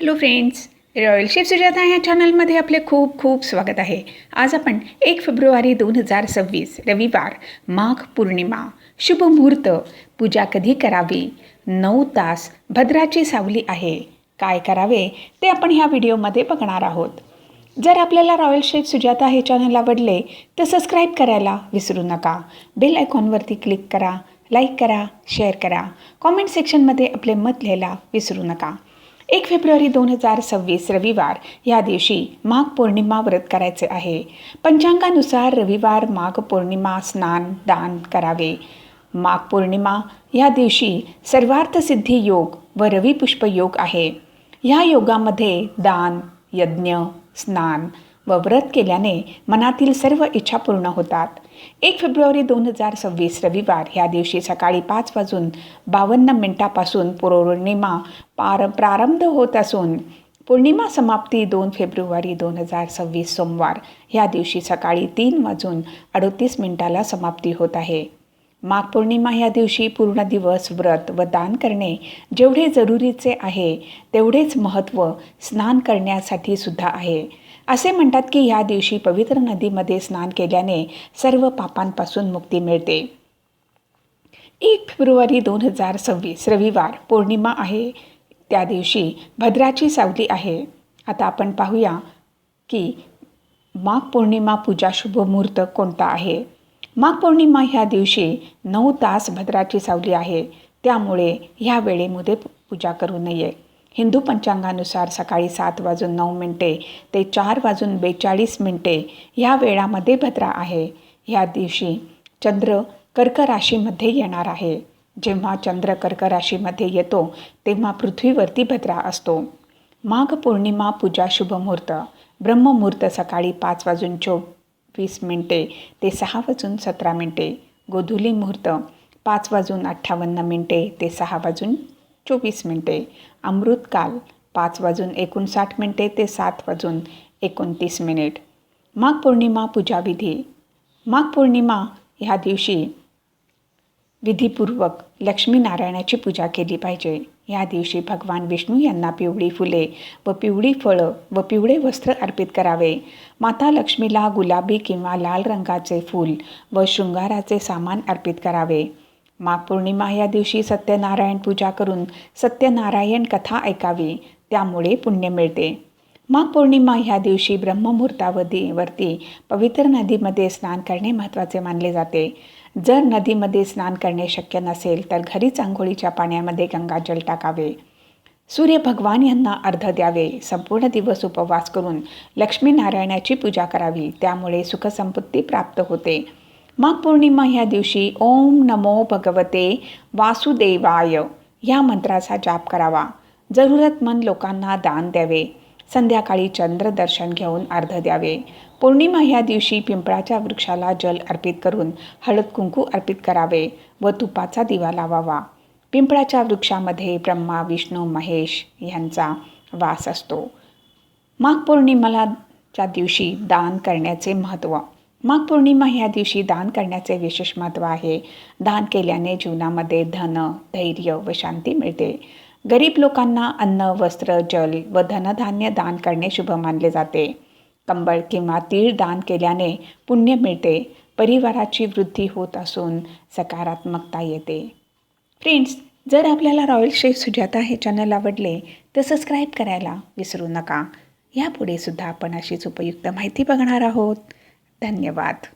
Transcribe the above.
Hello friends royal chef Sujata या चॅनलमध्ये आपले खूप खूप स्वागत आहे. आज आपण एक फेब्रुवारी दोन हजार सव्वीस रविवार माघ पौर्णिमा शुभ मुहूर्त पूजा कधी करावी नऊ तास भद्राची सावली आहे. काय करावे ते आपण ह्या व्हिडिओमध्ये बघणार आहोत. जर आपल्याला रॉयल शेफ सुजाता हे चॅनल आवडले तर सबस्क्राईब करायला विसरू नका. बेल आयकॉनवरती क्लिक करा लाईक करा शेअर करा. कॉमेंट सेक्शनमध्ये आपले मत लिहायला विसरू नका. एक फेब्रुवारी दोन हजार सव्वीस रविवार. या दिवशी माघ पौर्णिमा व्रत करायचे आहे. पंचांगानुसार रविवार माघ पौर्णिमा स्नान दान करावे. माघ पौर्णिमा या दिवशी सर्वार्थसिद्धी योग व रविपुष्प योग आहे. ह्या योगामध्ये दान यज्ञ स्नान व व्रत केल्याने मनातील सर्व इच्छा पूर्ण होतात. एक फेब्रुवारी दोन हजार सव्वीस रविवार ह्या दिवशी सकाळी पाच वाजून बावन्न मिनिटापासून पौर्णिमा पार प्रारंभ होत असून पौर्णिमा समाप्ती दोन फेब्रुवारी दोन हजार सव्वीस सोमवार ह्या दिवशी सकाळी तीन वाजून अडतीस मिनिटाला समाप्ती होत आहे. माघ पौर्णिमा या दिवशी पूर्ण दिवस व्रत व दान करणे जेवढे जरुरीचे आहे तेवढेच महत्त्व स्नान करण्यासाठी सुद्धा आहे. असे म्हणतात की ह्या दिवशी पवित्र नदीमध्ये स्नान केल्याने सर्व पापांपासून मुक्ती मिळते. एक फेब्रुवारी दोन हजार सव्वीस रविवार पौर्णिमा आहे. त्या दिवशी भद्राची सावली आहे. आता आपण पाहूया की माघ पौर्णिमा पूजा शुभ मुहूर्त कोणता आहे. माघ पौर्णिमा ह्या दिवशी नऊ तास भद्राची सावली आहे. त्यामुळे ह्या वेळेमध्ये पूजा करू नये. हिंदू पंचांगानुसार सकाळी सात वाजून नऊ मिनटे ते चार वाजून बेचाळीस मिनटे ह्या वेळामध्ये भद्रा आहे. ह्या दिवशी चंद्र कर्क राशीमध्ये येणार आहे. जेव्हा चंद्र कर्क राशीमध्ये येतो तेव्हा पृथ्वीवरती भद्रा असतो. माघ पौर्णिमा पूजा शुभ मुहूर्त. ब्रह्ममुहूर्त सकाळी पाच वाजून चोवीस मिनटे ते सहा वाजून सतरा मिनटे. गोधुली मुहूर्त पाच वाजून अठ्ठावन्न मिनटे ते सहा वाजून चोवीस मिनटे. अमृतकाल पाच वाजून एकोणसाठ मिनटे ते सात वाजून एकोणतीस मिनिट. माघ पौर्णिमा पूजाविधी. माघ पौर्णिमा ह्या दिवशी विधीपूर्वक लक्ष्मीनारायणाची पूजा केली पाहिजे. या दिवशी भगवान विष्णू यांना पिवळी फुले व पिवळी फळं व पिवळे वस्त्र अर्पित करावे. माता लक्ष्मीला गुलाबी किंवा लाल रंगाचे फूल व शृंगाराचे सामान अर्पित करावे. माघ पौर्णिमा या दिवशी सत्यनारायण पूजा करून सत्यनारायण कथा ऐकावी त्यामुळे पुण्य मिळते. माघ पौर्णिमा ह्या दिवशी ब्रह्ममुहूर्तावधीवरती पवित्र नदीमध्ये स्नान करणे महत्त्वाचे मानले जाते. जर नदीमध्ये स्नान करणे शक्य नसेल तर घरीच आंघोळीच्या पाण्यामध्ये गंगाजल टाकावे. सूर्य भगवान यांना अर्ध द्यावे. संपूर्ण दिवस उपवास करून लक्ष्मीनारायणाची पूजा करावी. त्यामुळे सुखसंपत्ती प्राप्त होते. माघ पौर्णिमा ह्या दिवशी ओम नमो भगवते वासुदेवाय या मंत्राचा जाप करावा. जरूरतमंद लोकांना दान द्यावे. संध्याकाळी चंद्र दर्शन घेऊन अर्ध द्यावे. पौर्णिमा ह्या दिवशी पिंपळाच्या वृक्षाला जल अर्पित करून हळद कुंकू अर्पित करावे व तुपाचा दिवा लावावा. पिंपळाच्या वृक्षामध्ये ब्रह्मा विष्णू महेश यांचा वास असतो. माघ पौर्णिमाच्या दिवशी दान करण्याचे महत्त्व माघ पौर्णिमा ह्या दिवशी दान करण्याचे विशेष महत्त्व आहे. दान केल्याने जीवनामध्ये धन धैर्य व शांती मिळते. गरीब लोकांना अन्न वस्त्र जल व धनधान्य दान करणे शुभ मानले जाते. कंबळ किंवा तीळ दान केल्याने पुण्य मिळते. परिवाराची वृद्धी होत असून सकारात्मकता येते. फ्रेंड्स जर आपल्याला रॉयल शेफ सुजाता हे चॅनल आवडले तर सबस्क्राईब करायला विसरू नका. यापुढे सुद्धा आपण अशीच उपयुक्त माहिती बघणार आहोत. धन्यवाद.